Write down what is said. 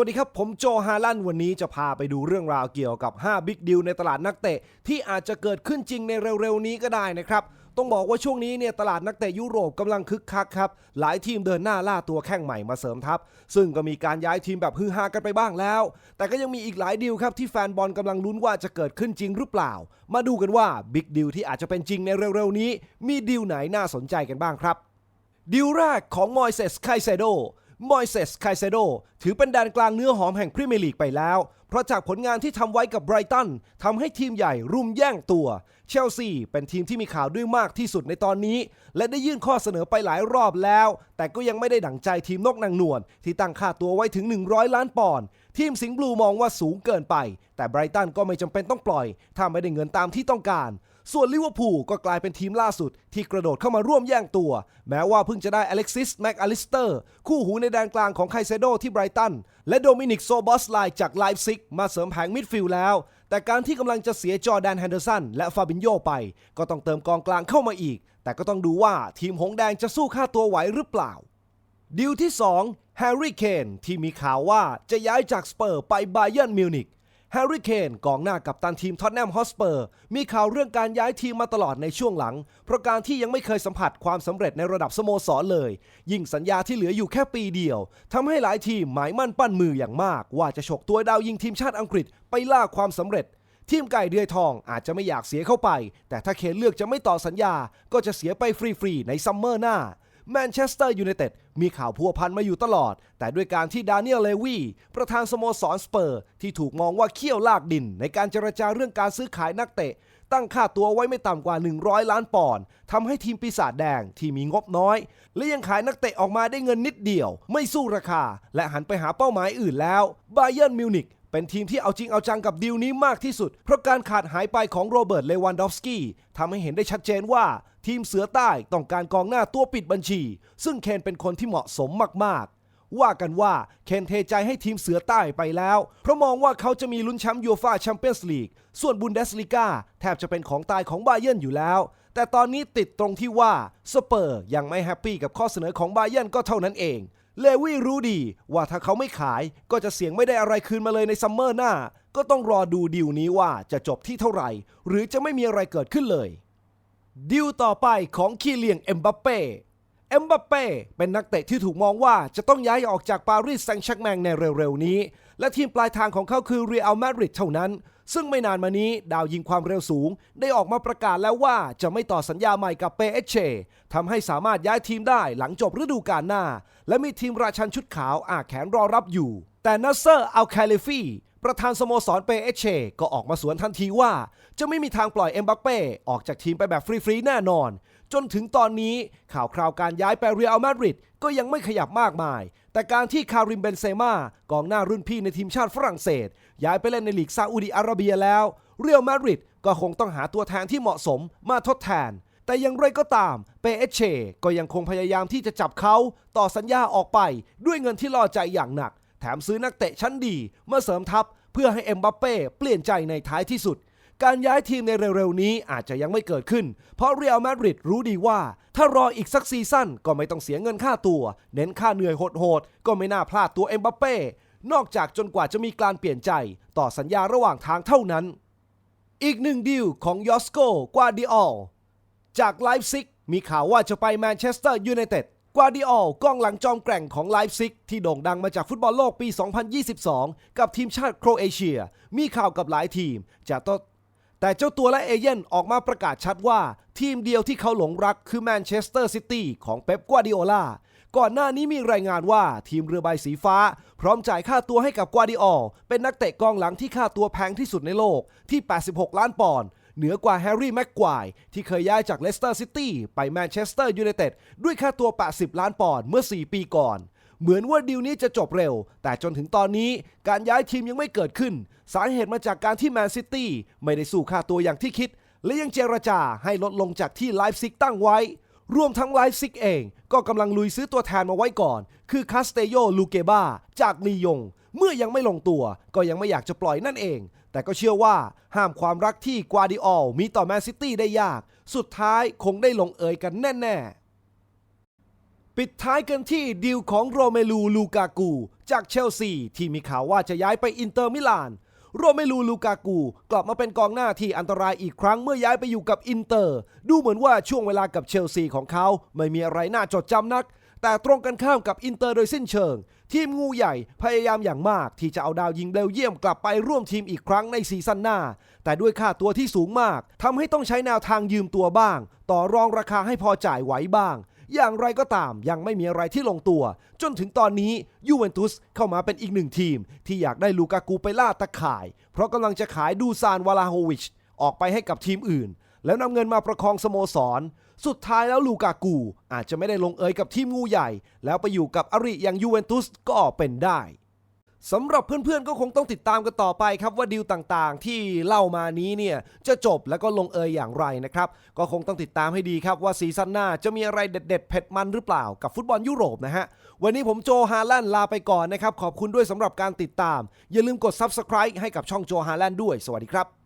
วัสดีครับ ผมโจฮาลันวันนี้จะพาไปดูเรื่องราวเกี่ยวกับ 5 บิ๊กดิวในตลาดนักเตะ ที่อาจจะเกิดขึ้นจริงในเร็วๆนี้ก็ได้นะครับ ต้องบอกว่าช่วงนี้เนี่ยตลาดนักเตะยุโรปกำลังคึกคักครับ หลายทีมเดินหน้าล่าตัวแข้งใหม่มาเสริมทัพ ซึ่งก็มีการย้ายทีมแบบฮือฮากันไปบ้างแล้ว แต่ก็ยังมีอีกหลายดีลครับที่แฟนบอลกำลังลุ้นว่าจะเกิดขึ้นจริงหรือเปล่า มาดูกันว่าบิ๊กดิวที่อาจจะเป็นจริงในเร็วๆนี้ มีดีลไหนน่าสนใจกันบ้างครับดีลแรกของมอยเซสไคเซโด มอยเซสไคเซโดถือเป็นแดนกลางเนื้อหอมแห่งพรีเมียร์ลีกไปแล้ว เพราะจากผลงานที่ทำไว้กับไบรตันทำให้ทีมใหญ่รุมแย่งตัว เชลซีเป็นทีมที่มีข่าวด้วยมากที่สุดในตอนนี้ และได้ยื่นข้อเสนอไปหลายรอบแล้ว แต่ก็ยังไม่ได้ดั่งใจทีมนกนางนวลที่ตั้งค่าตัวไว้ถึง 100 ล้านปอนด์ทีมสิงห์บลูมองว่าสูงเกินไป แต่ไบรตันก็ไม่จำเป็นต้องปล่อยถ้าไม่ได้เงินตามที่ต้องการส่วนลิเวอร์พูลก็กลายเป็นทีมล่าสุด ที่กระโดดเข้ามาร่วมแย่งตัว แม้ว่าเพิ่งจะได้อเล็กซิสแม็กอลิสเตอร์คู่หูในแดนกลางของไคเซโดที่ไบรตัน และโดมินิกโซบอสไลจากไลฟ์ซิกมาเสริมแผงมิดฟิลด์แล้ว แต่การที่กำลังจะเสียจอแดนแฮนเดอร์สันและฟาบินโยไป ก็ต้องเติมกองกลางเข้ามาอีก แต่ก็ต้องดูว่าทีมหงแดงจะสู้ค่าตัวไหวหรือเปล่า ดีลที่2แฮร์รี่เคนที่มีข่าวว่าจะย้ายจากสเปอร์ไปไบเย r n นมิวนิก แฮร์รี่เคนกองหน้ากับตันทีมท็อตแนมฮอสเปอร์ มีข่าวเรื่องการย้ายทีมมาตลอดในช่วงหลัง เพราะการที่ยังไม่เคยสัมผัสความสำเร็จในระดับสโมสรเลย ยิ่งสัญญาที่เหลืออยู่แค่ปีเดียวทำให้หลายทีมหมายมั่นปั้นมืออย่างมาก ว่าจะฉกตัวดาวยิงทีมชาติอังกฤษไปล่าความสำเร็จ ทีมไก่เดือยทองอาจจะไม่อยากเสียเข้าไป แต่ถ้าเคนเลือกจะไม่ต่อสัญญา ก็จะเสียไปฟรีๆในซัมเมอร์หน้า แมนเชสเตอร์ยูไนเต็ดมีข่าวพัวพันมาอยู่ตลอด แต่ด้วยการที่ดานิเอลเลวีประธานสโมสรสเปอร์ ที่ถูกมองว่าเขี้ยวลากดิน ในการเจรจาเรื่องการซื้อขายนักเตะ ตั้งค่าตัวไว้ไม่ต่ำกว่า 100 ล้านปอนด์ทำให้ทีมปีศาจแดงที่มีงบน้อย และยังขายนักเตะออกมาได้เงินนิดเดียว ไม่สู้ราคา และหันไปหาเป้าหมายอื่นแล้วไบเย r n นมิวนิก เป็นทีมที่เอาจริงเอาจังกับดีลนี้มากที่สุด เพราะการขาดหายไปของโรเบิร์ตเลวันดอฟสกี้ทำให้เห็นได้ชัดเจนว่า ทีมเสือใต้ต้องการกองหน้าตัวปิดบัญชี ซึ่งเคนเป็นคนที่เหมาะสมมากๆ ว่ากันว่าเคนเทใจให้ทีมเสือใต้ไปแล้ว เพราะมองว่าเขาจะมีลุ้นแชมป์ยูฟ่าแชมเปี้ยนส์ลีกส่วนบุนเดสลีกาแทบจะเป็นของตายของบาเยิร์นอยู่แล้ว แต่ตอนนี้ติดตรงที่ว่าสเปอร์ยังไม่แฮปปี้กับข้อเสนอของบาเยิร์นก็เท่านั้นเอง เลวี่รู้ดีว่าถ้าเขาไม่ขายก็จะเสียงไม่ได้อะไรคืนมาเลยในซัมเมอร์หน้า ก็ต้องรอดูดิวนี้ว่าจะจบที่เท่าไหร่ หรือจะไม่มีอะไรเกิดขึ้นเลย ดิวต่อไปของคีเลียงเอ็มบัปเป้เอ็มบัปเป้เป็นนักเตะที่ถูกมองว่าจะต้องย้ายออกจากปารีสแซงต์แชร์แมงในเร็วๆนี้ และทีมปลายทางของเขาคือเรอัลมาดริดเท่านั้น ซึ่งไม่นานมานี้ดาวยิงความเร็วสูง ได้ออกมาประกาศแล้วว่าจะไม่ต่อสัญญาใหม่กับเปเอเชทำให้สามารถย้ายทีมได้หลังจบฤดูกาลหน้า และมีทีมราชันชุดขาวอาแขนรอรับอยู่ แต่นัสเซอร์อัลคาเลฟี ประธานสโมสรเปเอเชก็ออกมาสวนทันทีว่า จะไม่มีทางปล่อยเอ็มบัปเป้ออกจากทีมไปแบบฟรี ๆ แน่นอน จนถึงตอนนี้ข่าวคราวการย้ายไปเรอัลมาดริดก็ยังไม่ขยับมากมาย แต่การที่คาริมเบนเซม่ากองหน้ารุ่นพี่ในทีมชาติฝรั่งเศส ย้ายไปเล่นในลีกซาอุดิอาระเบียแล้ว เรอัลมาดริดก็คงต้องหาตัวแทนที่เหมาะสมมาทดแทนแต่อย่างไรก็ตาม เปเอเชก็ยังคงพยายามที่จะจับเขาต่อสัญญาออกไปด้วยเงินที่ล่อใจอย่างหนัก แถมซื้อนักเตะชั้นดีมาเสริมทัพ เพื่อให้เอ็มบัปเป้เปลี่ยนใจในท้ายที่สุด การย้ายทีมในเร็วๆนี้อาจจะยังไม่เกิดขึ้น เพราะเรอัลมาดริดรู้ดีว่า ถ้ารออีกสักซีซั่นก็ไม่ต้องเสียเงินค่าตัว เน้นค่าเหนื่อยโหดๆก็ไม่น่าพลาดตัวเอ็มบัปเป้นอกจากจนกว่าจะมีการเปลี่ยนใจ ต่อสัญญาระหว่างทางเท่านั้น อีกหนึ่งดีลของยอสโกกวาดิออลจากไลฟ์ซิกมีข่าวว่าจะไปแมนเชสเตอร์ยูไนเต็ด กวาดิออลกองหลังจอมแกร่งของไลฟ์ซิก ที่โด่งดังมาจากฟุตบอลโลกปี 2022 กับทีมชาติโครเอเชีย มีข่าวกับหลายทีมจะต้องแต่เจ้าตัวและเอเย่นออกมาประกาศชัดว่า ทีมเดียวที่เขาหลงรักคือแมนเชสเตอร์ซิตี้ของเป๊ปกวาดิโอลาก่อนหน้านี้มีรายงานว่าทีมเรือใบสีฟ้า พร้อมจ่ายค่าตัวให้กับกวาดิออลเป็นนักเตะกองหลังที่ค่าตัวแพงที่สุดในโลกที่ 86 ล้านปอนด์ เหนือกว่าแฮร์รี่แม็กควายที่เคยย้ายจากเลสเตอร์ซิตี้ไปแมนเชสเตอร์ยูไนเต็ดด้วยค่าตัว 80 ล้านปอนด์เมื่อ 4 ปีก่อน เหมือนว่าดีลนี้จะจบเร็ว แต่จนถึงตอนนี้การย้ายทีมยังไม่เกิดขึ้น สาเหตุมาจากการที่แมนซิตี้ไม่ได้สู้ค่าตัวอย่างที่คิด และยังเจรจาให้ลดลงจากที่ไลฟ์ซิกตั้งไว้รวมทั้งไลฟ์ซิกเองก็กำลังลุยซื้อตัวแทนมาไว้ก่อน คือคาสเตโยลูเกบาจากลียง เมื่อยังไม่ลงตัวก็ยังไม่อยากจะปล่อยนั่นเอง แต่ก็เชื่อว่าห้ามความรักที่กวาดิออลมีต่อแมนซิตี้ได้ยาก สุดท้ายคงได้ลงเอยกันแน่ ๆ ปิดท้ายกันที่ดีลของโรเมลูลูกากู จากเชลซี ที่มีข่าวว่าจะย้ายไปอินเตอร์มิลานโรเมลูลูกากู กลับมาเป็นกองหน้าที่อันตรายอีกครั้งเมื่อย้ายไปอยู่กับอินเตอร์ ดูเหมือนว่าช่วงเวลากับเชลซีของเขา ไม่มีอะไรน่าจดจำนัก แต่ตรงกันข้ามกับอินเตอร์โดยสิ้นเชิง ทีมงูใหญ่พยายามอย่างมากที่จะเอาดาวยิงเบลเยียมกลับไปร่วมทีมอีกครั้งในซีซั่นหน้า แต่ด้วยค่าตัวที่สูงมากทำให้ต้องใช้แนวทางยืมตัวบ้าง ต่อรองราคาให้พอจ่ายไหวบ้าง อย่างไรก็ตามยังไม่มีอะไรที่ลงตัว จนถึงตอนนี้ยูเวนตุสเข้ามาเป็นอีกหนึ่งทีม ที่อยากได้ลูกากูไปล่าตะข่าย เพราะกำลังจะขายดูซานวาลาโฮวิชออกไปให้กับทีมอื่น แล้วนำเงินมาประคองสโมสร สุดท้ายแล้วลูกากู อาจจะไม่ได้ลงเอยกับทีมงูใหญ่ แล้วไปอยู่กับอริอย่างยูเวนตุสก็เป็นได้สำหรับเพื่อนๆก็คงต้องติดตามกันต่อไปครับว่าดีลต่างๆ ที่เล่ามานี้เนี่ยจะจบแล้วก็ลงเอยอย่างไรนะครับ ก็คงต้องติดตามให้ดีครับว่าซีซั่นหน้าจะมีอะไรเด็ดๆเผ็ดมันหรือเปล่ากับฟุตบอลยุโรปนะฮะ วันนี้ผมโจฮาแลนลาไปก่อนนะครับ ขอบคุณด้วยสำหรับการติดตาม อย่าลืมกด Subscribe ให้กับช่องโจฮาแลนด้วย สวัสดีครับ